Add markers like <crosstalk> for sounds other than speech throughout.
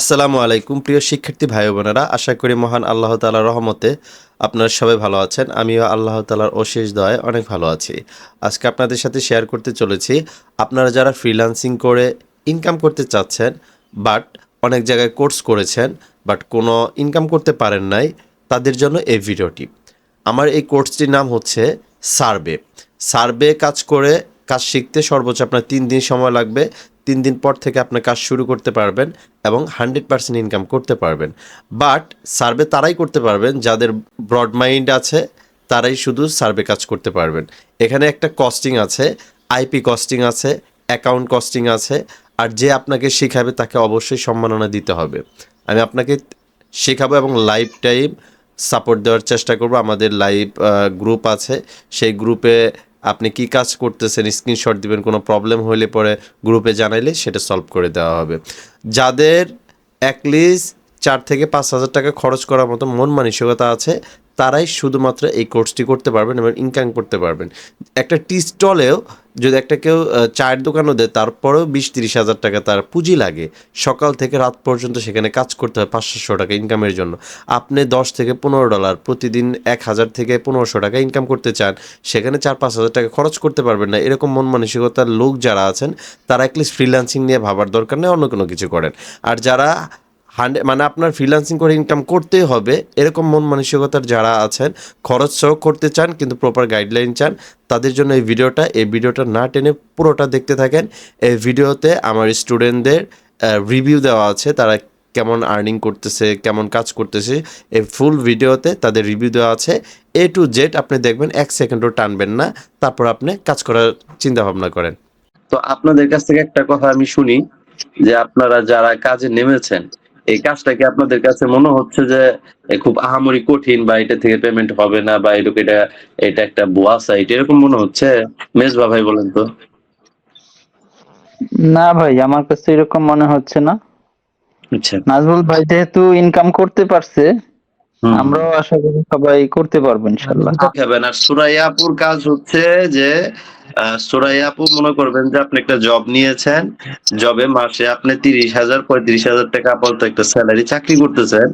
আসসালামু আলাইকুম, প্রিয় শিক্ষার্থী ভাই বোনেরা। আশা করি মহান আল্লাহ তালার রহমতে আপনারা সবাই ভালো আছেন। আমিও আল্লাহ তালার অশেষ দয় অনেক ভালো আছি। আজকে আপনাদের সাথে শেয়ার করতে চলেছি। আপনারা যারা ফ্রিল্যান্সিং করে ইনকাম করতে চাচ্ছেন বাট অনেক জায়গায় কোর্স করেছেন বাট কোনো ইনকাম করতে পারেন নাই, তাদের জন্য এই ভিডিওটি। আমার এই কোর্সটির নাম হচ্ছে সার্ভে সার্ভে কাজ করে, কাজ শিখতে সর্বোচ্চ আপনার তিন দিন সময় লাগবে। তিন দিন পর থেকে আপনার কাজ শুরু করতে পারবেন এবং হান্ড্রেড পার্সেন্ট ইনকাম করতে পারবেন। বাট সার্ভে তারাই করতে পারবেন, যাদের ব্রড মাইন্ড আছে, তারাই শুধু সার্ভে কাজ করতে পারবেন। এখানে একটা কস্টিং আছে আইপি কস্টিং আছে অ্যাকাউন্ট কস্টিং আছে, আর যে আপনাকে শেখাবে তাকে অবশ্যই সম্মাননা দিতে হবে। আমি আপনাকে শেখাবো এবং লাইফ টাইম সাপোর্ট দেওয়ার চেষ্টা করব। আমাদের লাইভ গ্রুপ আছে, সেই গ্রুপে আপনি কি কাজ করতেছেন স্ক্রিনশট দিবেন, কোনো প্রবলেম হইলে পরে গ্রুপে জানাইলে সেটা সলভ করে দেওয়া হবে। যাদের অ্যাটলিস্ট চার থেকে পাঁচ হাজার টাকা খরচ করার মতো মন মানসিকতা আছে তারাই শুধুমাত্র এই কোর্সটি করতে পারবেন এবং ইনকাম করতে পারবেন। একটা টি স্টলেও যদি একটা কেউ চায়ের দোকানও দেয়, তারপরেও বিশ তিরিশ হাজার টাকা তার পুঁজি লাগে। সকাল থেকে রাত পর্যন্ত সেখানে কাজ করতে হয় পাঁচশো টাকা ইনকামের জন্য। আপনি দশ থেকে পনেরো ডলার প্রতিদিন এক হাজার থেকে পনেরোশো টাকা ইনকাম করতে চান, সেখানে চার পাঁচ হাজার টাকা খরচ করতে পারবেন না। এরকম মন মানসিকতার লোক যারা আছেন, তারা অ্যাটলিস্ট ফ্রিল্যান্সিং নিয়ে ভাবার দরকার নেই, অন্য কোনো কিছু করেন। আর যারা হান্ড্রেড মানে আপনার ফ্রিল্যান্সিং করে ইনকাম করতেই হবে। এরকম মন মানসিকতার যারা আছেন, খরচ সহ করতে চান, কিন্তু প্রপার গাইডলাইন চান, তাদের জন্য এই ভিডিওটা এই ভিডিওটা না টেনে পুরোটা দেখতে থাকেন। এই ভিডিওতে আমার স্টুডেন্টদের রিভিউ দেওয়া আছে, তারা কেমন আর্নিং করতেছে, কেমন কাজ করতেছে। এই ফুল ভিডিওতে তাদের রিভিউ দেওয়া আছে। এ টু জেড আপনি দেখবেন, এক সেকেন্ডও টানবেন না। তারপর আপনি কাজ করার চিন্তা ভাবনা করেন। তো আপনাদের কাছ থেকে একটা কথা আমি শুনি, যে আপনারা যারা কাজে নেমেছেন এই কাজটা কি আপনাদের কাছে মনে হচ্ছে যে খুব আহামরি কঠিন বা এটা থেকে পেমেন্ট হবে না বা এরকম এটা এটা একটা বোয়া সাইট এরকম মনে হচ্ছে? মেজবা ভাই বলেন তো। না ভাই আমার কাছে এরকম মনে হচ্ছে না। আচ্ছা। নাজমুল ভাই যেহেতু ইনকাম করতে পারছে। আমরাও আশা করি সবাই করতে পারব ইনশাল্লাহ খাবেন আর সুরাইয়াপুর কাজ হচ্ছে যে সুরাইয়াপু মনে করবেন যে আপনি একটা জব নিয়েছেন। জবে মাসে আপনি তিরিশ হাজার পঁয়ত্রিশ হাজার টাকা আপাতত একটা স্যালারি চাকরি করতেছেন।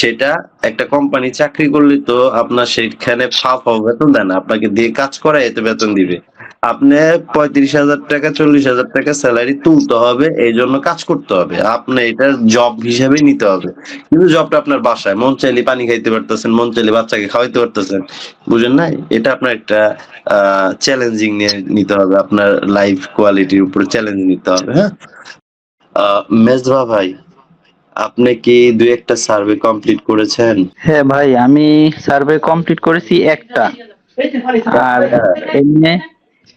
সেটা একটা কোম্পানি চাকরি করলে তো আপনার সেখানে ফাফ বেতন দেন না, আপনাকে দিয়ে কাজ করা এতে বেতন দিবে। আপনি পঁয়ত্রিশ হাজার টাকা চল্লিশ হাজার টাকা স্যালারি তুলতে হবে এই জন্য কাজ করতে হবে। আপনি এটা জব হিসেবে নিতে হবে। কিন্তু জবটা আপনার বাসায়। মন চাইলে পানি খাইতে পারতেছেন মন চাইলে বাচ্চাকে খাওয়াইতে পারতেছেন। বুঝেন নাই? এটা আপনার একটা চ্যালেঞ্জিং নিয়ে নিতে হবে। আপনার লাইফ কোয়ালিটির উপর চ্যালেঞ্জ নিতে হবে হ্যাঁ? মেজবা ভাই আপনি কি দুই একটা সার্ভে কমপ্লিট করেছেন? হ্যাঁ ভাই আমি সার্ভে কমপ্লিট করেছি একটা। আর এমনি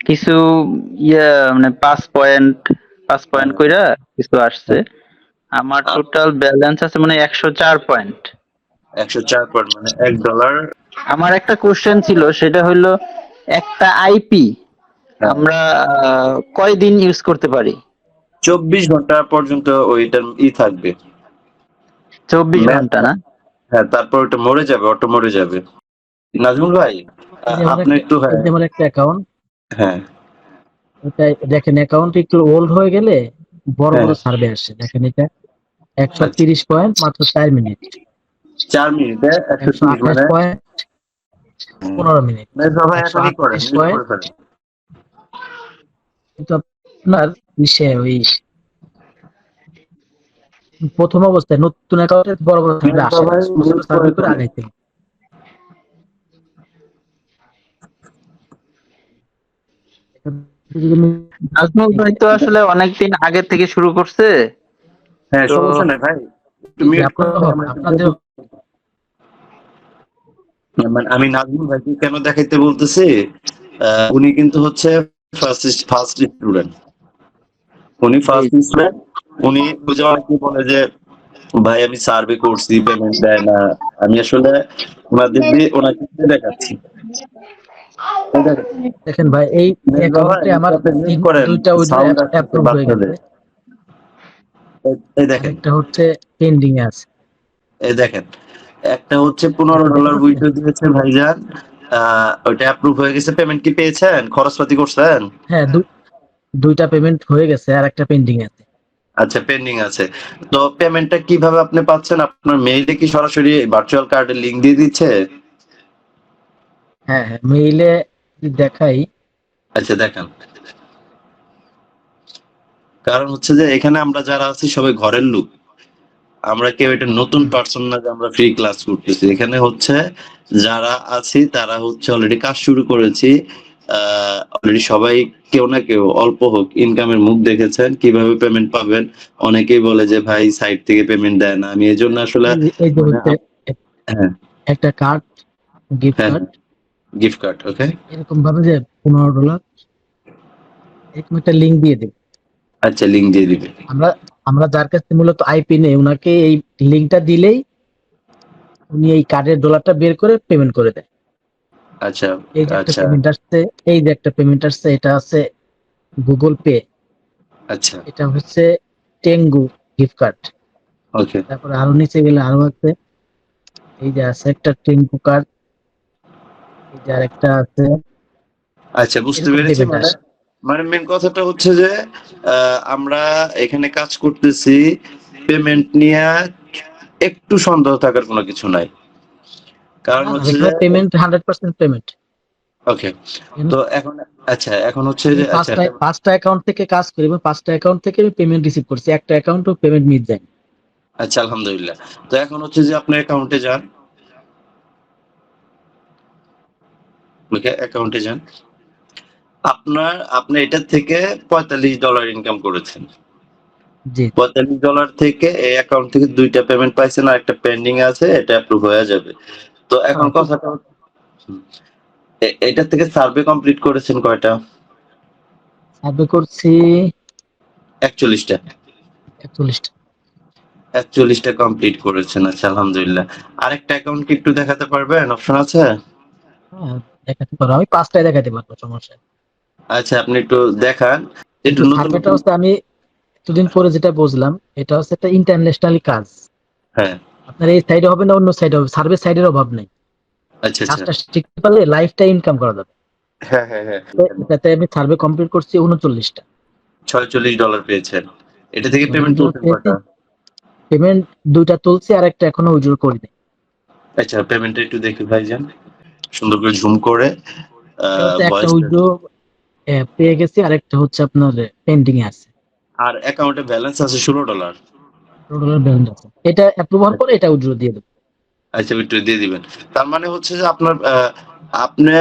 কিছু ইয়া মানে পাঁচ পয়েন্ট পাঁচ পয়েন্ট কইরা কিছু আসছে। আমার টোটাল ব্যালেন্স আছে মানে একশো চার পয়েন্ট একশো চার পয়েন্ট মানে এক ডলার আমার একটা কোশ্চেন ছিল সেটা হলো একটা আইপি আমরা আহ, কয়দিন ইউজ করতে পারি? চব্বিশ ঘণ্টা পর্যন্ত ওইটার ই থাকবে। চব্বিশ ঘণ্টা না? হ্যাঁ তারপর ওটা মরে যাবে অটো মরে যাবে। নাজমুল ভাই আপনি একটু হ্যাঁ। একটা অ্যাকাউন্ট হ্যাঁ। এটা দেখেন অ্যাকাউন্ট একটু ওল্ড হয়ে গেলে বড় বড় হ্যাঁ। সার্ভে আসে। দেখেন এটা একশো তিরিশ পয়েন্ট মাত্র চার মিনিট চার মিনিটে একশো একশো আঠাশ মানে? পয়েন্ট পনেরো মিনিট ফেলেন। কিন্তু আপনার ইসে ওই প্রথম অবস্থায় নতুন অ্যাকাউন্টে বড় বড় সার্ভে আসে সার্ভে করে আগাইতে হবে। যদি আমি- নাজমুল ভাই তো আসলে অনেকদিন আগে থেকে শুরু করছে। হ্যাঁ সমস্যা নাই ভাই। তুমি মানে আমি নাজমুল ভাইকে কেন দেখাইতে বলতেছি? উনি কিন্তু হচ্ছে ফার্স্ট ফার্স্ট স্টুডেন্ট উনি ফার্স্ট স্টুডেন্ট উনি বুঝে অনেকে বলে যে ভাই আমি সার্ভে করছি পেমেন্ট দেয় না। আমি আসলে ওনাদের দিয়ে ওনাকে দেখাচ্ছি। দেখেন, ভাই এই অ্যাকাউন্টে আমার দুইটা অ্যাপ্রুভ হয়ে গেছে। এই- দেখেন। একটা হচ্ছে পেন্ডিং এ আছে। এই দেখেন একটা হচ্ছে পনেরো ডলার উইথড্র দিয়েছে ভাইজান ওইটা অ্যাপ্রুভ হয়ে গেছে পেমেন্ট কি পেয়েছেন? খরচপাতি করছেন? হ্যাঁ দুইটা পেমেন্ট হয়ে গেছে আর একটা পেন্ডিং আছে। আচ্ছা পেন্ডিং আছে। তো পেমেন্টটা কীভাবে আপনি পাচ্ছেন? আপনার মেইলে কি সরাসরি ভার্চুয়াল কার্ডের লিংক দিয়ে দিচ্ছে? হ্যাঁ হ্যাঁ মেইলে দেখাই। আচ্ছা দেখান। কারণ হচ্ছে যে এখানে আমরা যারা আছি সবাই ঘরের লোক। আমরা কেউ এটা নতুন পার্সন না যে আমরা ফ্রি ক্লাস করতেছি। এখানে হচ্ছে যারা আছি তারা হচ্ছে অলরেডি কাজ শুরু করেছি। অলরেডি সবাই কেউ না কেউ অল্প হোক ইনকামের মুখ দেখেছেন কীভাবে পেমেন্ট পাবেন? অনেকেই বলে যে ভাই সাইট থেকে পেমেন্ট দেয় না। আমি এই জন্য আসলে হ্যাঁ। একটা card gift card gift card okay এরকম ভাবে যে পনেরো ডলার এরকম একটা লিঙ্ক দিয়ে দেব। আচ্ছা লিংক দিয়ে দিবে। আমরা আমরা যার কাছে মূলত আইপি নেই ওনাকে এই লিঙ্কটা দিলেই উনি এই কার্ডের ডলারটা বের করে পেমেন্ট করে দেয়। আচ্ছা এই যে একটা আচ্ছা। পেমেন্ট আসছে এই যে একটা পেমেন্ট আসছে এটা আছে গুগল পে আচ্ছা। এটা হচ্ছে টেঙ্গু গিফট কার্ড ওকে তারপরে আরও নিচে গেলে আরও আছে। এই যে আছে একটা টেঙ্গু কার্ড যে আরেকটা আছে। আচ্ছা বুঝতে পেরেছি মানে মানে কথাটা হচ্ছে যে আমরা এখানে কাজ করতেছি পেমেন্ট নিয়ে একটু সন্দেহ থাকার কোনো কিছু নাই। কারণ হচ্ছে payment hundred percent payment okay তো এখন আচ্ছা এখন হচ্ছে যে আচ্ছা পাঁচটা পাঁচটা অ্যাকাউন্ট থেকে কাজ করি এবং পাঁচটা অ্যাকাউন্ট থেকে আমি পেমেন্ট রিসিভ করছি। একটা অ্যাকাউন্টও পেমেন্ট মিস যায়। আচ্ছা আলহামদুলিল্লাহ। তো এখন হচ্ছে যে আপনার অ্যাকাউন্টে যান অ্যাকাউন্টে যান। আপনার আপনি এটার থেকে পঁয়তাল্লিশ ডলার ইনকাম করেছেন। পঁয়তাল্লিশ ডলার থেকে এই অ্যাকাউন্ট থেকে দুইটা পেমেন্ট পাইছেন আর একটা পেন্ডিং আছে এটা অ্যাপ্রুভ হয়ে যাবে। তো এখন আচ্ছা। কথাটা হচ্ছে- হুম। এ- এটার থেকে সার্ভে কমপ্লিট করেছেন কয়টা? সার্ভে করছি একচল্লিশটা। একচল্লিশটা। একচল্লিশটা কমপ্লিট করেছেন আচ্ছা আলহামদুলিল্লাহ। আরেকটা অ্যাকাউন্ট কি একটু দেখাতে পারবেন? অপশন আছে? দেখাতে পারো। আমি পাঁচটায় দেখাতে পারব সমস্যা আচ্ছা আপনি একটু দেখান। একটু নতুন সার্ভেটা হচ্ছে আমি এতদিন পরে যেটা বুঝলাম এটা হচ্ছে একটা ইন্টারন্যাশনাল কাজ। হ্যাঁ। আপনার এই সাইডে হবে না অন্য সাইডে হবে? সার্ভে সাইডের অভাব নেই। আচ্ছা আচ্ছা। কাজটা শিখতে পারলে লাইফটা ইনকাম করা যাবে। হ্যাঁ হ্যাঁ হ্যাঁ। এটাতে আমি সার্ভে কমপ্লিট করছি উনচল্লিশটা। ছয়চল্লিশ ডলার পেয়েছেন। এটা থেকে পেমেন্ট করতে কয়টা? পেমেন্ট দুইটা তুলছি আর একটা এখনও উইড্রো করিনি। আচ্ছা পেমেন্টটা একটু দেখি ভাইজান। সুন্দর করে ঝুম করে পেয়ে গেছি। আর একটা হচ্ছে আপনার পেন্ডিং এ আছে। আর অ্যাকাউন্টে ব্যালেন্স আছে ষোলো ডলার ডলার ব্যালেন্স আছে। এটা অ্যাপ্রুভ হওয়ার পরে এটা উইড্রো দিয়ে দেবো। আচ্ছা একটু দিয়ে দিবেন। তার মানে হচ্ছে যে আপনার আপনি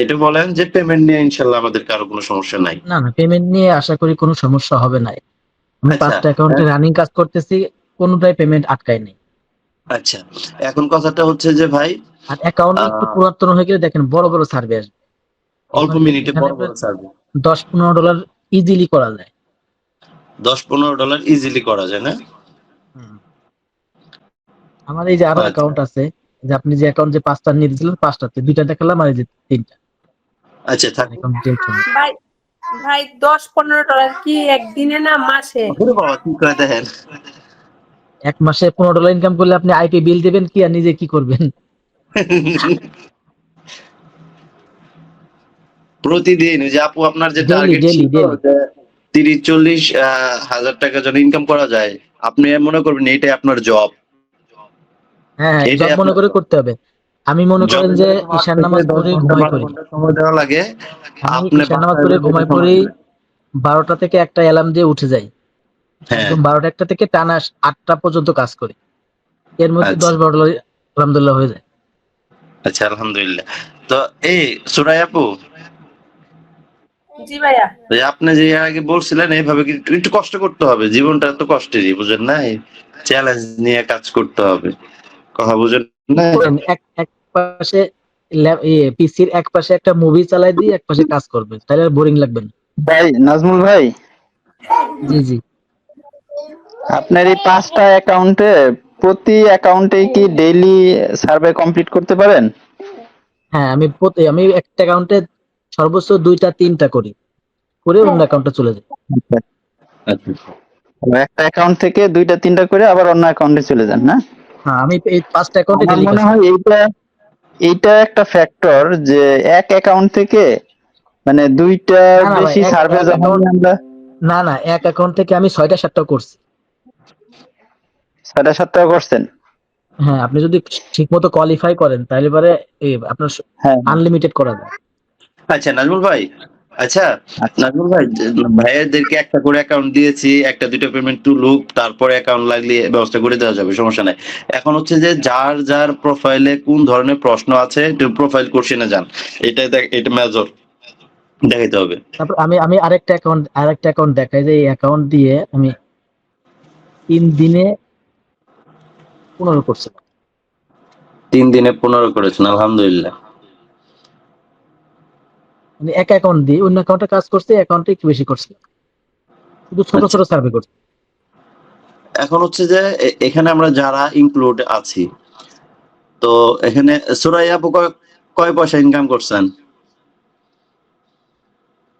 এটা বলেন যে পেমেন্ট নিয়ে ইনশাল্লাহ আমাদের কারও কোনো সমস্যা নাই। না না পেমেন্ট নিয়ে আশা করি কোনো সমস্যা হবে না আমি আচ্ছা, পাঁচটা অ্যাকাউন্টে রানিং কাজ করতেছি কোনোটাই পেমেন্ট আটকায় নেই। আচ্ছা এখন কথাটা হচ্ছে যে ভাই আর অ্যাকাউন্ট একটু পুরাতন হয়ে গেলে দেখেন বড় বড় সার্ভে আসবে। অল্প মিনিটে বড় বড় সার্ভে দশ পনেরো ডলার ইজিলি করা যায়। দশ পনেরো ডলার ইজিলি করা যায় না? আমার এই যে আরও আচ্ছা। অ্যাকাউন্ট আছে যে আপনি যে অ্যাকাউন্ট যে পাঁচটা নিয়ে দিয়েছিলেন পাঁচটাতে দুইটা দেখালাম আর এই যে তিনটা। আচ্ছা থাক। ভাই ভাই দশ পনেরো ডলার কি একদিনে না মাসে? ওরে বাবা কি করে দেখেন? এক মাসে পনেরো ডলার ইনকাম করলে আপনি আইপি বিল দেবেন কি আর নিজে কি করবেন? প্রতিদিন যে আপু আপনার যে টার্গেট ছিল যে তিরিশ চল্লিশ হাজার টাকা যেন ইনকাম করা যায় আপনি মনে করবেন এইটাই আপনার জব হ্যাঁ হ্যাঁ জব মনে করে করতে হবে। আমি মনে করেন যে ঈশান নামাজ পড়ে ঘুমাই পড়ি। সময় দেওয়া লাগে আপনি ঈশান নামাজ পড়ে ঘুমাই পড়ি। বারোটা থেকে একটা অ্যালার্ম দিয়ে উঠে যাই। হ্যাঁ। একদম বারোটা একটা থেকে টানা আটটা পর্যন্ত কাজ করি। এর মধ্যে আচ্ছা। দশ বারো আলহামদুলিল্লাহ হয়ে যায়। আচ্ছা আলহামদুলিল্লাহ। তো এই সুরাই আপু? জি ভাইয়া। আপনি যে আগে বলছিলেন এইভাবে একটু- একটু কষ্ট করতে হবে। জীবনটা তো কষ্টেরই বুঝেন না চ্যালেঞ্জ নিয়ে কাজ করতে হবে। কথা বুঝেন না এক এক পাশে পিসির এক পাশে একটা মুভি চালাই দিয়ে এক পাশে কাজ করবে তাহলে বোরিং লাগবে না। ভাই নাজমুল ভাই? জি জি। আপনার এই পাঁচটা অ্যাকাউন্টে প্রতি অ্যাকাউন্টে কি ডেইলি সার্ভে কমপ্লিট করতে পারেন? হ্যাঁ আমি প্রতি- আমি একটা অ্যাকাউন্টে সর্বোচ্চ দুইটা তিনটা করি। করে অন্য অ্যাকাউন্টে চলে যাই আচ্ছা। একটা অ্যাকাউন্ট থেকে দুইটা তিনটা করে আবার অন্য অ্যাকাউন্টে চলে যান না? হ্যাঁ আমি এই পাঁচটা অ্যাকাউন্টে ডেলি মনে হয় এইটা এইটা একটা ফ্যাক্টর যে এক অ্যাকাউন্ট থেকে মানে দুইটা বেশি সার্ভে যখন আমরা না না এক অ্যাকাউন্ট থেকে আমি ছয়টা সাতটা করছি। সাড়ে সাত টাকা করছেন? হ্যাঁ আপনি যদি ঠিক মতো কোয়ালিফাই করেন তাহলে পরে আপনার হ্যাঁ। আনলিমিটেড করা যায়। আচ্ছা নাজমুল ভাই আচ্ছা আচ্ছা। নাজমুল ভাই ভাইয়াদেরকে একটা করে অ্যাকাউন্ট দিয়েছি একটা দুটো পেমেন্ট টুলুক তারপরে অ্যাকাউন্ট লাগলে ব্যবস্থা করে দেওয়া যাবে সমস্যা নাই। এখন হচ্ছে যে যার যার প্রোফাইলে কোন ধরনের প্রশ্ন আছে একটু প্রোফাইল কোশ্চেনে যান। এটা দেখ এটা মেজর দেখাইতে হবে। তারপর আমি আমি আরেকটা অ্যাকাউন্ট আরেকটা অ্যাকাউন্ট দেখাই যে এই অ্যাকাউন্ট দিয়ে আমি তিন দিনে পনেরো করছি। তিন দিনে পনেরো করেছেন আলহামদুলিল্লাহ। মানে এক অ্যাকাউন্ট দিয়ে অন্য অ্যাকাউন্টে কাজ করছে অ্যাকাউন্টে একটু বেশি করছে। শুধু ছোট ছোট সার্ভে করছে। এখন হচ্ছে যে এখানে আমরা যারা ইনক্লুড আছি তো এখানে সুরাইয়া আপু কয়- কয় পয়সা ইনকাম করছেন?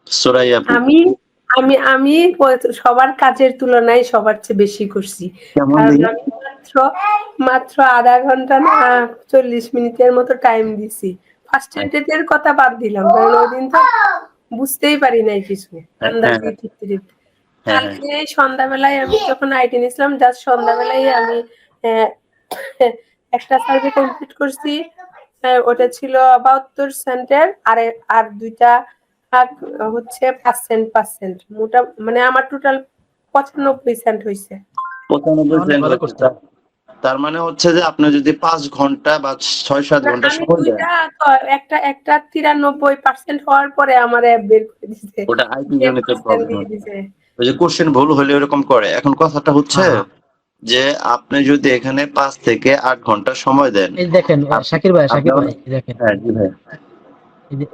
সুরাইয়া আপু। আমি আমি আমি সবার কাজের তুলনায় সবার চেয়ে বেশি করছি। মাত্র মাত্র আধা ঘণ্টা না চল্লিশ মিনিটের মতো টাইম দিছি। ফার্স্ট এর কথা বাদ দিলাম কারণ ওই দিন তো বুঝতেই পারি নাই কিছু আন্দাজে ঠিকতে ঠিকতে হ্যাঁ, হ্যাঁ। কালকে সন্ধ্যাবেলায় আমি যখন আইটি নিয়েছিলাম জাস্ট সন্ধ্যাবেলায় আমি একটা সার্ভে কমপ্লিট করছি। ওটা ছিল বাহাত্তর সেন্টের আর আর দুইটা ভাগ হচ্ছে পার্সেন্ট পার্সেন্ট মোটা মানে আমার টোটাল পঁচানব্বই সেন্ট হয়েছে পঁচানব্বই সেন্ট। তার মানে হচ্ছে যে আপনি যদি পাঁচ ঘণ্টা বা ছয় সাত ঘণ্টা সময় দেন। একটা একটা তিরানব্বই পার্সেন্ট হওয়ার পরে আমার অ্যাপ বের করে দিছে। ওটা আইটি যে জনিত প্রবলেম ওই যে কোশ্চেন ভুল হলে এরকম করে। এখন কথাটা হচ্ছে হ্যাঁ। যে আপনি যদি এখানে পাঁচ থেকে আট ঘণ্টা সময় দেন দেখেন শাকির ভাই শাকির ভাই দেখেন। হ্যাঁ জি ভাই।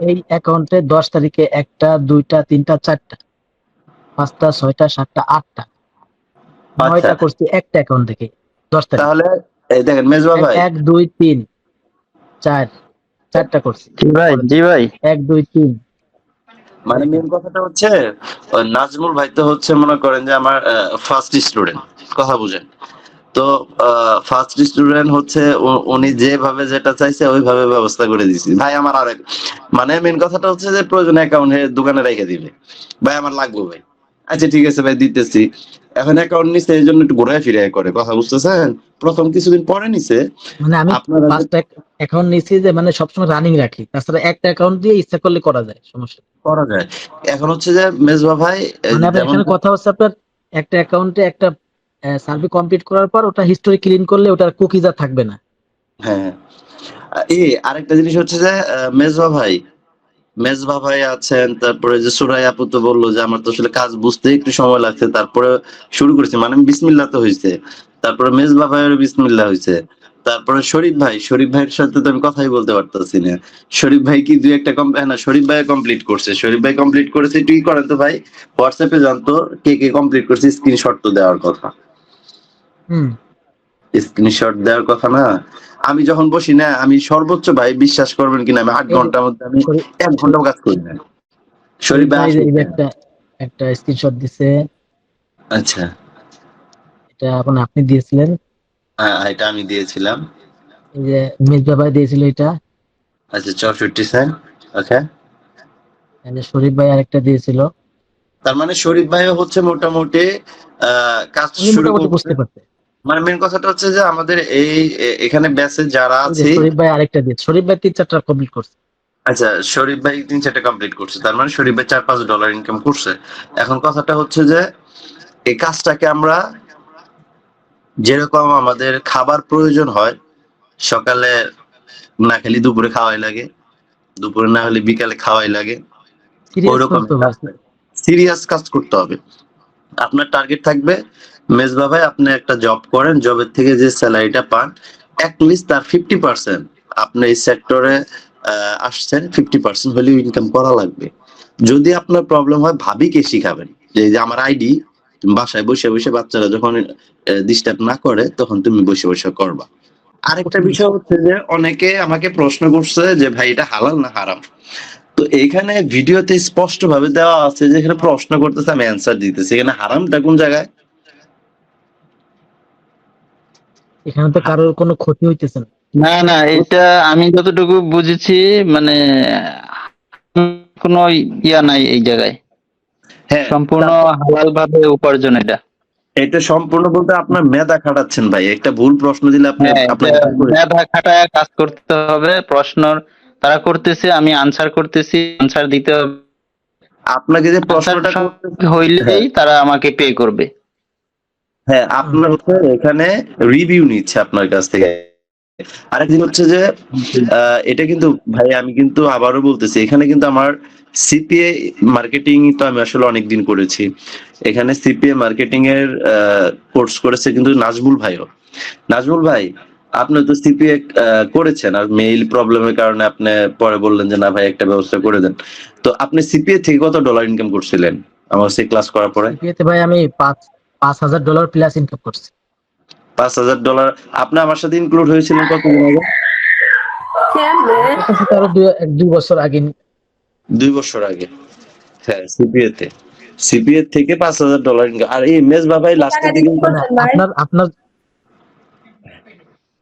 এই অ্যাকাউন্টে দশ তারিখে একটা দুইটা তিনটা চারটা পাঁচটা ছয়টা সাতটা আটটা। নয়টা করছি একটা অ্যাকাউন্ট থেকে দশ তারিখ। তাহলে এই দেখেন মেজবা ভাই। এক দুই তিন চার চারটা করছি। জি ভাই? জি ভাই। এক দুই তিন। মানে মেন কথাটা হচ্ছে ওই নাজমুল ভাই তো হচ্ছে মনে করেন যে আমার ফার্স্ট স্টুডেন্ট কথা বুঝেন। তো ফার্স্ট স্টুডেন্ট হচ্ছে উনি যেভাবে যেটা চাইছে ওইভাবে ব্যবস্থা করে দিছি ভাই আমার আরেক মানে মেন কথাটা হচ্ছে যে প্রয়োজন অ্যাকাউন্ট দোকানে রেখে দিবে। ভাই আমার লাগবে ভাই। আচ্ছা ঠিক আছে ভাই দিতেছি। এখন অ্যাকাউন্ট নিছে এই জন্য একটু ঘুরায় ফিরে করে কথা বুঝতেছেন? প্রথম কিছুদিন পরে নিছে। মানে আমি যে- অ্যাকাউন্ট নিয়েছি যে মানে সবসময় রানিং রাখি। তাছাড়া একটা অ্যাকাউন্ট দিয়ে ইচ্ছা করলে করা যায় সমস্যা করা যায়। এখন হচ্ছে যে মেজবা ভাই মানে এখানে কথা হচ্ছে আপনার একটা অ্যাকাউন্টে একটা সার্ভে কমপ্লিট করার পর ওটা হিস্টোরি ক্লিন করলে ওটার কুকিজ আর থাকবে না। হ্যাঁ এই আরেকটা জিনিস হচ্ছে যে মেজবা ভাই মেজবা ভাই আছেন, তারপরে যে সুরাই আপু তো বলল যে, আমার তো আসলে কাজ বুঝতে একটু সময় লাগছে। তারপরে শুরু করেছি মানে বিসমিল্লা তো হয়েছে তারপরে মেজবা ভাইয়ের বিসমিল্লা হয়েছে তারপরে শরীফ ভাই, শরীফ ভাইয়ের সাথে তো আমি কথাই বলতে পারতেছি না। শরীফ ভাই কি দুই একটা কম না, শরীফ ভাই কমপ্লিট করছে। শরীফ ভাই কমপ্লিট করেছে তুই করেন তো ভাই হোয়াটসঅ্যাপে জানতো কে কে কমপ্লিট করছে স্ক্রিনশট তো দেওয়ার কথা। স্ক্রিনশট দেওয়ার কথা না? আমি যখন বসি না আমি সর্বোচ্চ ভাই বিশ্বাস করবেন কিনা আমি আট ঘণ্টার মধ্যে আমি এক ঘন্টাও কাজ করি না। শরীফ ভাই একটা একটা স্ক্রিনশট দিছে। আচ্ছা। এটা এখন আপনি দিয়েছিলেন? হ্যাঁ এটা আমি দিয়েছিলাম। এই যে মির্জা ভাই দিয়েছিল এটা। আচ্ছা চৌষট্টি সেন্ট ওকে। শরীফ ভাই আরেকটা দিয়েছিল। তার মানে শরীফ ভাই হচ্ছে মোটামুটি কাজ শুরু বুঝতে পারছে। মানে মেন কথাটা হচ্ছে যে আমাদের এই এখানে ব্যাচে যারা আছে শরীফ ভাই আরেকটা দিয়েছে শরীফ ভাই তিন চারটা কমপ্লিট করছে। আচ্ছা শরীফ ভাই তিন চারটা কমপ্লিট করছে। তার মানে শরীফ ভাই চার পাঁচ ডলার ইনকাম করছে। এখন কথাটা হচ্ছে যে এই কাজটাকে আমরা যেরকম আমাদের খাবার প্রয়োজন হয় সকালে না খেলে দুপুরে খাওয়াই লাগে। দুপুরে না হলে বিকালে খাওয়াই লাগে। ওইরকম সিরিয়াস কাজ করতে হবে। আপনার টার্গেট থাকবে। মেজবা ভাই আপনি একটা জব করেন জবের থেকে যে স্যালারিটা পান লিস্ট তার ফিফটি পার্সেন্ট আপনি এই সেক্টরে আসছেন ফিফটি পার্সেন্ট হলেও ইনকাম করা লাগবে। যদি আপনার প্রবলেম হয় ভাবিকে শিখাবেন? যে আমার আইডি বাসায় বসে বসে বাচ্চারা যখন ডিস্টার্ব না করে, তখন তুমি বসে বসে করবা। আরেকটা বিষয় হচ্ছে যে, অনেকে আমাকে প্রশ্ন করছে যে, ভাই, এটা হালাল না হারাম? তো এইখানে ভিডিওতে স্পষ্ট ভাবে দেওয়া আছে যে এখানে প্রশ্ন করতেছে আমি অ্যান্সার দিতেছি। এখানে হারামটা কোন জায়গায়? এখানে তো কারোর কোনো ক্ষতি হইতেছে না। না না এটা আমি যতটুকু বুঝেছি মানে কোনো ইয়া নাই এই জায়গায়। হ্যাঁ। সম্পূর্ণ হালাল ভাবে উপার্জন এটা। এটা সম্পূর্ণ বলতে আপনার মেধা খাটাচ্ছেন ভাই। একটা ভুল প্রশ্ন দিলে আপনি হ্যাঁ, মেধা খাটায় কাজ করতে হবে। প্রশ্ন তারা করতেছে আমি আনসার করতেছি আনসার দিতে হবে। আপনাকে যে প্রশ্নটা হইলেই তারা আমাকে পে করবে। হ্যাঁ আপনার হচ্ছে এখানে রিভিউ নিচ্ছে আপনার কাছ থেকে। আরেক জিনিস হচ্ছে যে এটা কিন্তু ভাই আমি কিন্তু আবারও বলতেছি এখানে কিন্তু আমার সিপিএ মার্কেটিং তো আমি আসলে অনেকদিন করেছি। এখানে সিপিএ মার্কেটিং এর কোর্স করেছে কিন্তু নাজমুল ভাইও। নাজমুল ভাই আপনি তো সিপিএ করেছেন। আর মেইল প্রবলেমের কারণে আপনি পরে বললেন যে না ভাই একটা ব্যবস্থা করে দেন। তো আপনি সিপিএ থেকে কত ডলার ইনকাম করছিলেন আমার সেই ক্লাস করার পরে? বিয়েতে ভাই আমি পাঁচ পাঁচ হাজার ডলার প্লাস ইনকাম করছি। পাঁচ হাজার ডলার আপনি আমার সাথে ইনক্লুড হয়েছিলেন কতদিন আগে? সাথে দুই এক দুই বছর আগে। দুই বছর আগে। হ্যাঁ সিপিএ তে। সিপিএ থেকে পাঁচ হাজার ডলার ইনকাম আর এই মেজ বাবাই লাস্টের দিকে আপনার আপনার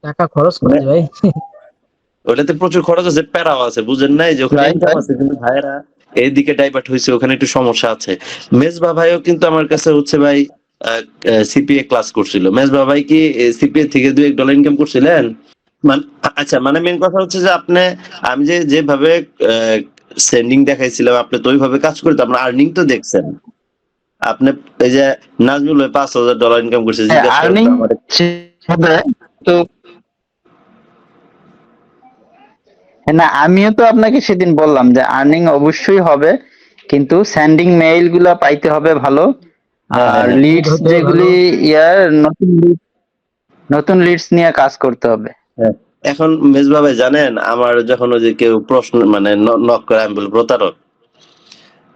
টাকা খরচ করছে ভাই। ওটাতে প্রচুর খরচ আছে প্যারাও আছে বুঝেন নাই যে ওখানে right. আছে কিন্তু ভাইয়েরা এইদিকে ডাইভার্ট হয়েছে ওখানে একটু সমস্যা আছে। মেজবা ভাইও কিন্তু আমার কাছে হচ্ছে ভাই সিপিএ ক্লাস করছিল। মেজবা ভাই কি সিপিএ থেকে দুই এক ডলার ইনকাম করছিলেন? মান- আচ্ছা মানে মেন কথা হচ্ছে যে আপনি আমি যে যেভাবে সেন্ডিং দেখাইছিলাম আপনি তো ওইভাবে কাজ করতে আপনার আর্নিং তো দেখছেন। আপনি এই যে নাজমুল ভাই পাঁচ হাজার ডলার ইনকাম করছে করেন আর্নিং তো আমারে। হবে তো না আমিও তো আপনাকে সেদিন বললাম যে আর্নিং অবশ্যই হবে কিন্তু স্যান্ডিং মেইলগুলা পাইতে হবে ভালো। হ্যাঁ, আর হ্যাঁ। লিডস যেগুলি ইয়ার নতুন নতুন লিডস নিয়ে কাজ করতে হবে। এখন মেজবা ভাই জানেন আমার যখন ওই যে কেউ প্রশ্ন মানে নক করে আমি বলি প্রতারক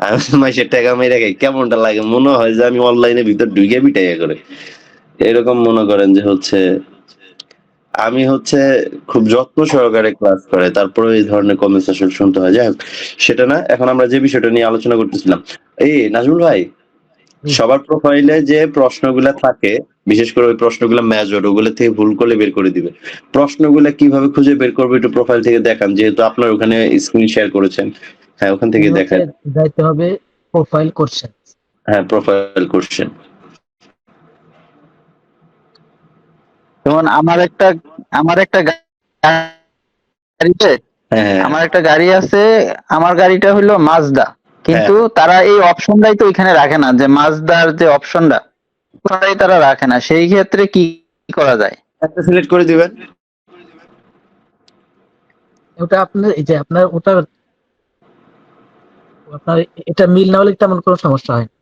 আমি মাসের টাকা মেরে খাই কেমনটা লাগে? মনে হয় যে আমি অনলাইনে ভিতর ঢুকে বিটাইয়া করে। এরকম মনে করেন যে হচ্ছে আমি হচ্ছে খুব যত্ন সহকারে ক্লাস করে তারপরে এই ধরনের কনভারসেশন শুনতে হয়। যাই সেটা না এখন আমরা যে বিষয়টা নিয়ে আলোচনা করতেছিলাম এই নাজমুল ভাই সবার প্রোফাইলে যে প্রশ্নগুলা থাকে বিশেষ করে ওই প্রশ্নগুলো মেজর ওগুলো থেকে ভুল করলে বের করে দিবে। প্রশ্নগুলো কীভাবে খুঁজে বের করবে একটু প্রোফাইল থেকে দেখান যেহেতু আপনার ওখানে স্ক্রিন শেয়ার করেছেন। হ্যাঁ ওখান থেকে দেখান। যাইতে হবে প্রোফাইল করছেন হ্যাঁ প্রোফাইল কোশ্চেন যেমন আমার একটা আমার একটা গাড়িতে হ্যাঁ। আমার একটা গাড়ি আছে আমার গাড়িটা হলো মাজদা কিন্তু তারা এই অপশনটাই তো এখানে রাখে না যে মাজদার যে অপশনটা ওটাই তারা রাখে না। সেই ক্ষেত্রে কি করা যায়? একটা সিলেক্ট করে দিবেন। ওটা আপনার এই যে আপনার ওটা আপনার এটা মিল না হলে তেমন কোনো সমস্যা হয় না।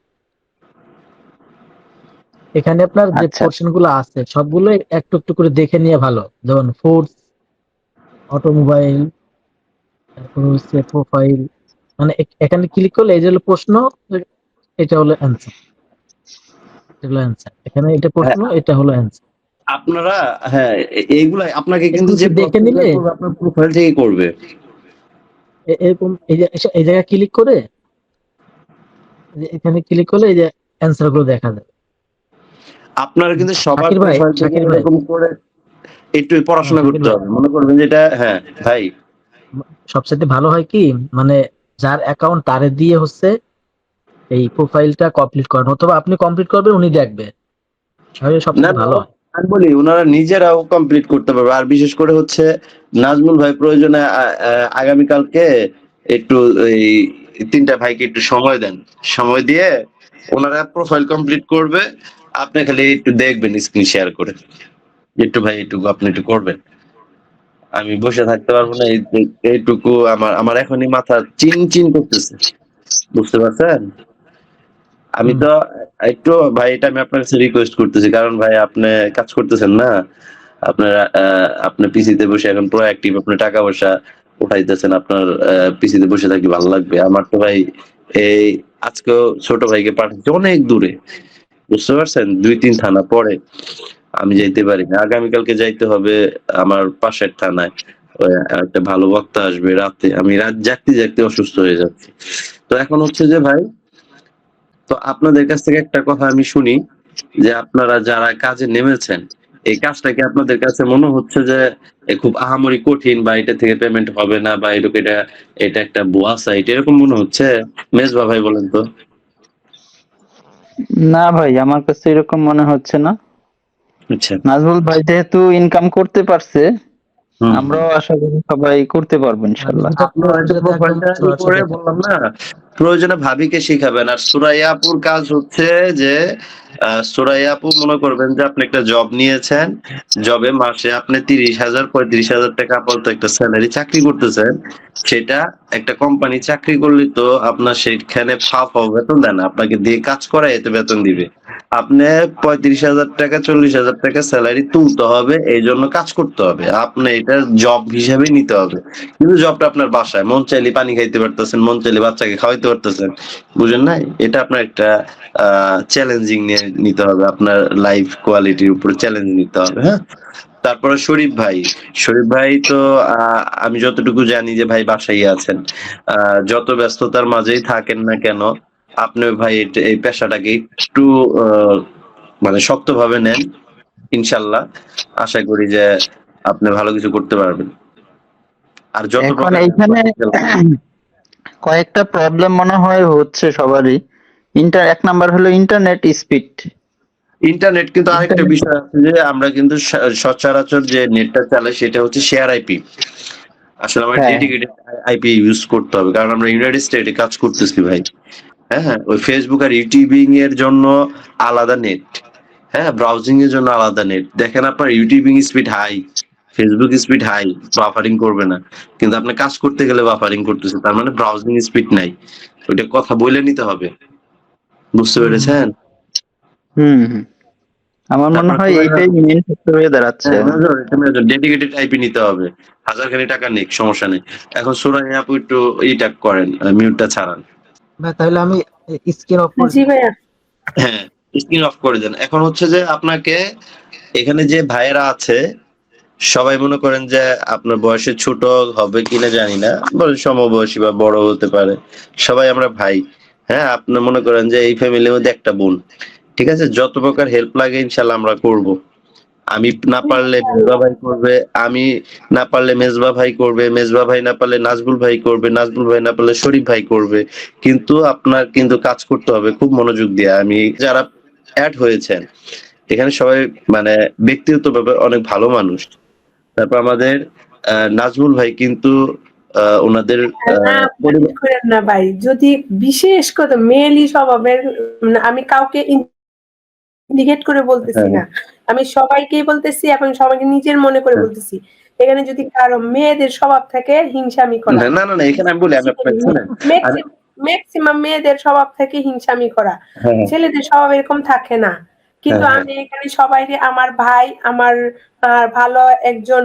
এখানে আপনার যে আচ্ছা। পোর্শনগুলো আছে সবগুলো একটু একটু করে দেখে নিয়ে ভালো। যেমন ফোর্স অটোমোবাইল তারপর হচ্ছে প্রোফাইল মানে এখানে ক্লিক করলে এই যে হলো প্রশ্ন এটা হলো অ্যান্সার এটা হলো অ্যান্সার এখানে এটা প্রশ্ন এটা হলো অ্যান্সার আপনারা হ্যাঁ এইগুলা আপনাকে কিন্তু যে দেখে নিলে- আপনার প্রোফাইল থেকে করবে। এরকম এই জায়গায় ক্লিক করে এখানে ক্লিক করলে এই যে অ্যান্সারগুলো দেখা যায় আপনারা কিন্তু সবার। এরকম করে একটু পড়াশোনা করতে হবে। মনে করবেন যেটা হ্যাঁ ভাই। সবচেয়ে ভালো হয় কি মানে যার অ্যাকাউন্ট তারে দিয়ে হচ্ছে এই প্রোফাইলটা কমপ্লিট করেন। অথবা আপনি কমপ্লিট করবেন উনি দেখবে। সবচেয়ে ভালো। হয় আমি বলি ওনারা নিজেরাও কমপ্লিট করতে পারবে। আর বিশেষ করে হচ্ছে নাজমুল ভাই প্রয়োজনে আগামীকালকে একটু এই তিনটা ভাইকে একটু সময় দেন। সময় দিয়ে ওনারা প্রোফাইল কমপ্লিট করবে। আপনি খালি একটু দেখবেন স্ক্রিন শেয়ার করে। একটু ভাই একটু আপনি একটু করবেন। আমি বসে থাকতে পারব না এই- এই- এইটুকু আমার আমার এখনই মাথা চিন চিন করতেছে। বুঝতে পারছেন? আমি তো একটু ভাই এটা আমি আপনার কাছে রিকোয়েস্ট করতেছি কারণ ভাই আপনি কাজ করতেছেন না। আপনার আহ, আপনি পিসিতে বসে এখন প্রোঅ্যাক্টিভ আপনি টাকা পয়সা উঠাইতেছেন আপনার পিসিতে বসে থাকি ভালো লাগবে। আমার তো ভাই এই আজকেও ছোট ভাইকে পাঠাচ্ছি অনেক দূরে। বুঝতে পারছেন? দুই, তিন থানা পরে আমি যাইতে পারি না। আগামীকালকে যাইতে হবে আমার পাশের থানায়। একটা ভালো বক্তা আসবে রাতে। আমি রাত জাগতে জাগতে অসুস্থ হয়ে যাচ্ছি। তো এখন হচ্ছে যে ভাই, তো আপনাদের কাছ থেকে একটা কথা আমি শুনি যে আপনারা যারা কাজে নেমেছেন, এই কাজটা কি আপনাদের কাছে মনে হচ্ছে যে খুব আহামরি কঠিন বা এটা থেকে পেমেন্ট হবে না বা এরকম এটা এটা একটা বোয়া সাইট এরকম মনে হচ্ছে? মেজবা ভাই বলেন তো। না ভাই আমার কাছে এরকম মনে হচ্ছে না। আচ্ছা। নাজমুল ভাই যেহেতু ইনকাম করতে পারছে আমরাও আশা করি সবাই করতে পারব না প্রয়োজনে ভাবিকে শিখাবেন। আর সুরাইয়াপুর কাজ হচ্ছে যে আহ, সুরাইয়া আপু মনে করবেন যে আপনি একটা জব নিয়েছেন। জবে মাসে আপনি তিরিশ হাজার পঁয়ত্রিশ হাজার টাকা আপাতত একটা স্যালারি চাকরি করতেছেন। সেটা একটা কোম্পানি চাকরি করলে তো আপনার সেখানে ফাফ বেতন দেয় না। আপনাকে দিয়ে কাজ করায় এতে বেতন দিবে। আপনি পঁয়ত্রিশ হাজার টাকা চল্লিশ হাজার টাকা স্যালারি তুলতে হবে এই জন্য কাজ করতে হবে। আপনি এটা জব হিসাবে নিতে হবে। কিন্তু জবটা আপনার বাসায়। মন চাইলে পানি খাইতে পারতেছেন মন চাইলে বাচ্চাকে খাওয়াইতে পারতেছেন। বুঝেন নাই? এটা আপনার একটা চ্যালেঞ্জিং নিয়ে নিতে হবে আপনার লাইফ কোয়ালিটির উপরে চ্যালেঞ্জ নিতে হবে হ্যাঁ? তারপরে শরীফ ভাই শরীফ ভাই তো আমি যতটুকু জানি যে ভাই বাসায় আছেন যত ব্যস্ততার মাঝেই থাকেন না কেন আপনি ভাই এই পেশাটাকে একটু মানে শক্তভাবে নেন ইনশাল্লাহ। আশা করি যে আপনি ভালো কিছু করতে পারবেন। আর যত এখন <coughs> কয়েকটা প্রবলেম মনে হয় হচ্ছে সবারই। ইন্টার এক নাম্বার হলো ইন্টারনেট স্পিড ইন্টারনেট কিন্তু আরেকটা বিষয় আছে যে আমরা কিন্তু সচরাচর যে নেটটা চালাই সেটা হচ্ছে শেয়ার আইপি আসলে আমার হ্যাঁ। ডেডিকেটেড আইপি ইউজ করতে হবে কারণ আমরা ইউনাইটেড স্টেটে কাজ করতেছি ভাই। হ্যাঁ ওই ফেসবুক আর ইউটিউবিং এর জন্য আলাদা নেট হ্যাঁ ব্রাউজিং এর জন্য আলাদা নেট দেখেন আপনার YouTubing speed high Facebook speed high buffering করবে না। কিন্তু আপনি কাজ করতে গেলে বাফারিং করতেছে তার মানে ব্রাউজিং স্পিড নাই। ওইটা কথা বলে নিতে হবে। বুঝতে পেরেছেন? হুম হুম। আমার মনে হয় এইটাই মেন ফ্যাক্টর হয়ে দাঁড়াচ্ছে। ডেডিকেটেড আইপি নিতে হবে। হাজার খানি টাকা নিক সমস্যা নেই। এখন সুরাই আপু একটু এইটা করেন মিউটটা ছাড়ান। ভাই তাহলে আমি স্ক্রিন অফ করে। হ্যাঁ স্ক্রিন অফ করে দেন। এখন হচ্ছে যে আপনাকে এখানে যে ভাইয়েরা আছে সবাই মনে করেন যে আপনার বয়সে ছোট হবে কিনা জানি না বলে সমবয়সী বা বড় হতে পারে। সবাই আমরা ভাই। হ্যাঁ আপনি মনে করেন যে এই ফ্যামিলির মধ্যে একটা বোন। ঠিক আছে? যত প্রকার হেল্প লাগে ইনশাল্লাহ আমরা করব। আমি না পারলে মেজবা ভাই করবে আমি না পারলে মেজবা ভাই করবে মেজবা ভাই না পারলে নাজবুল ভাই করবে নাজবুল ভাই না পারলে শরীফ ভাই করবে। কিন্তু আপনার কিন্তু কাজ করতে হবে খুব মনোযোগ দিয়ে। আমি যারা অ্যাড হয়েছেন এখানে সবাই মানে ব্যক্তিগত ব্যক্তিগতভাবে অনেক ভালো মানুষ। তারপর আমাদের আহ, নাজমুল ভাই কিন্তু ওনাদের না ভাই। যদি বিশেষ করে মেয়েলি স্বভাবের আমি কাউকে ইন্ডিকেট করে বলতেছি হ্যাঁ। না। আমি সবাইকেই বলতেছি এবং সবাইকে নিজের মনে করে হ্যাঁ। বলতেছি। এখানে যদি কারও মেয়েদের স্বভাব থাকে হিংসামি করা। না না না এখানে আমি বলি আমি ম্যাক্সিমাম মেয়েদের স্বভাব থেকে হিংসামি করা। হ্যাঁ ছেলেদের স্বভাব এরকম থাকে না। কিন্তু হ্যাঁ, আমি এখানে সবাই আমার ভাই আমার ভালো একজন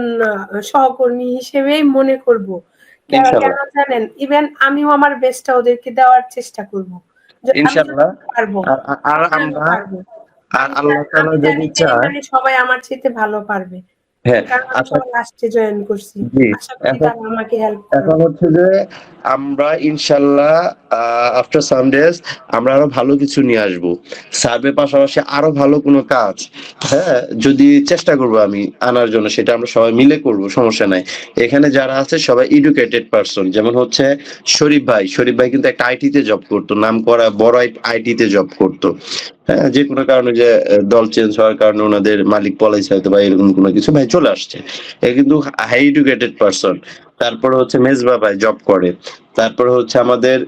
সহকর্মী হিসেবেই মনে করব। কেন জানেন? ইভেন আমিও আমার বেস্টটা ওদেরকে দেওয়ার চেষ্টা করব। ইনশাআল্লাহ। পারব। আর আর- আর আমি আমরা আর আল্লাহ তাআলা যদি চায় সবাই আমার চাইতে ভালো পারবে। হ্যাঁ কারণ আচ্ছা। জয়েন করছি। জি এখন আমাকে হেল্প এখন হচ্ছে যে আমরা ইনশাল্লাহ আফটার সানডেজ আমরা আরও ভালো কিছু নিয়ে আসব। সার্ভে পাশাপাশি আরও ভালো কোনো কাজ হ্যাঁ যদি চেষ্টা করব আমি আনার জন্য সেটা আমরা সবাই মিলে করব সমস্যা নাই। এখানে যারা আছে সবাই এডুকেটেড পারসন যেমন হচ্ছে শরীফ ভাই। শরীফ ভাই কিন্তু একটা আইটিতে জব করতো নাম করা বড় আইটিতে জব করতো। হ্যাঁ যে কোনো কারণে যে দল চেঞ্জ হওয়ার কারণে ওনাদের মালিক পলাইছে হয়তো বা এরকম কোনো কিছু, ভাই চলে আসছে। এ কিন্তু হাই এডুকেটেড পারসন তারপরে হচ্ছে মেজবা ভাই জব করে। তারপরে হচ্ছে আমাদের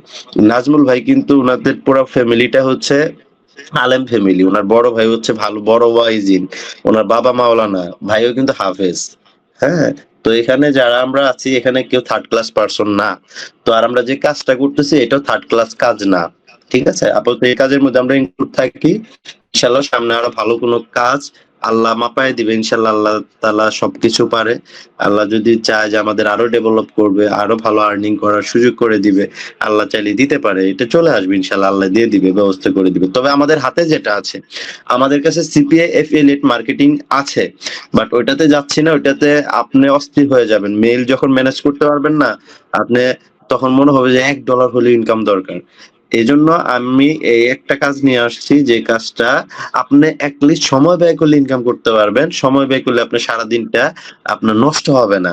নাজমুল ভাই কিন্তু ওনাদের পুরো ফ্যামিলিটা হচ্ছে আলেম ফ্যামিলি ওনার বড় ভাই হচ্ছে ভালো, বড় ওয়াইজিন ওনার বাবা মাওলানা, ভাইও কিন্তু হাফেজ। হ্যাঁ তো এখানে যারা আমরা আছি, এখানে কেউ থার্ড ক্লাস পার্সন না। তো আর আমরা যে কাজটা করতেছি, এটাও থার্ড ক্লাস কাজ না। ঠিক আছে? আপাতত এই কাজের মধ্যে আমরা ইনক্লুড থাকি। ইনশাল্লাহ সামনে আরও ভালো কোনো কাজ আল্লাহ মাপায় দিবে ইনশাল্লাহ আল্লাহ তালা সবকিছু পারে। আল্লাহ যদি চায় যে আমাদের আরও ডেভেলপ করবে, আরও ভালো আর্নিং করার সুযোগ করে দিবে, আল্লাহ চাইলে দিতে পারে। এটা চলে আসবে ইনশাল্লাহ আল্লাহ দিয়ে দিবে, ব্যবস্থা করে দিবে। তবে আমাদের হাতে যেটা আছে, আমাদের কাছে সিপিএ এফিলিয়েট মার্কেটিং আছে বাট ওইটাতে যাচ্ছি না, ওইটাতে আপনি অস্থির হয়ে যাবেন। মেইল যখন ম্যানেজ করতে পারবেন না, আপনি তখন মনে হবে যে এক ডলার হলে ইনকাম দরকার। এই জন্য আমি এই একটা কাজ নিয়ে আসছি, যে কাজটা আপনি অ্যাটলিস্ট সময় ব্যয় করলে ইনকাম করতে পারবেন। সময় ব্যয় করলে আপনার সারাদিনটা আপনার নষ্ট হবে না।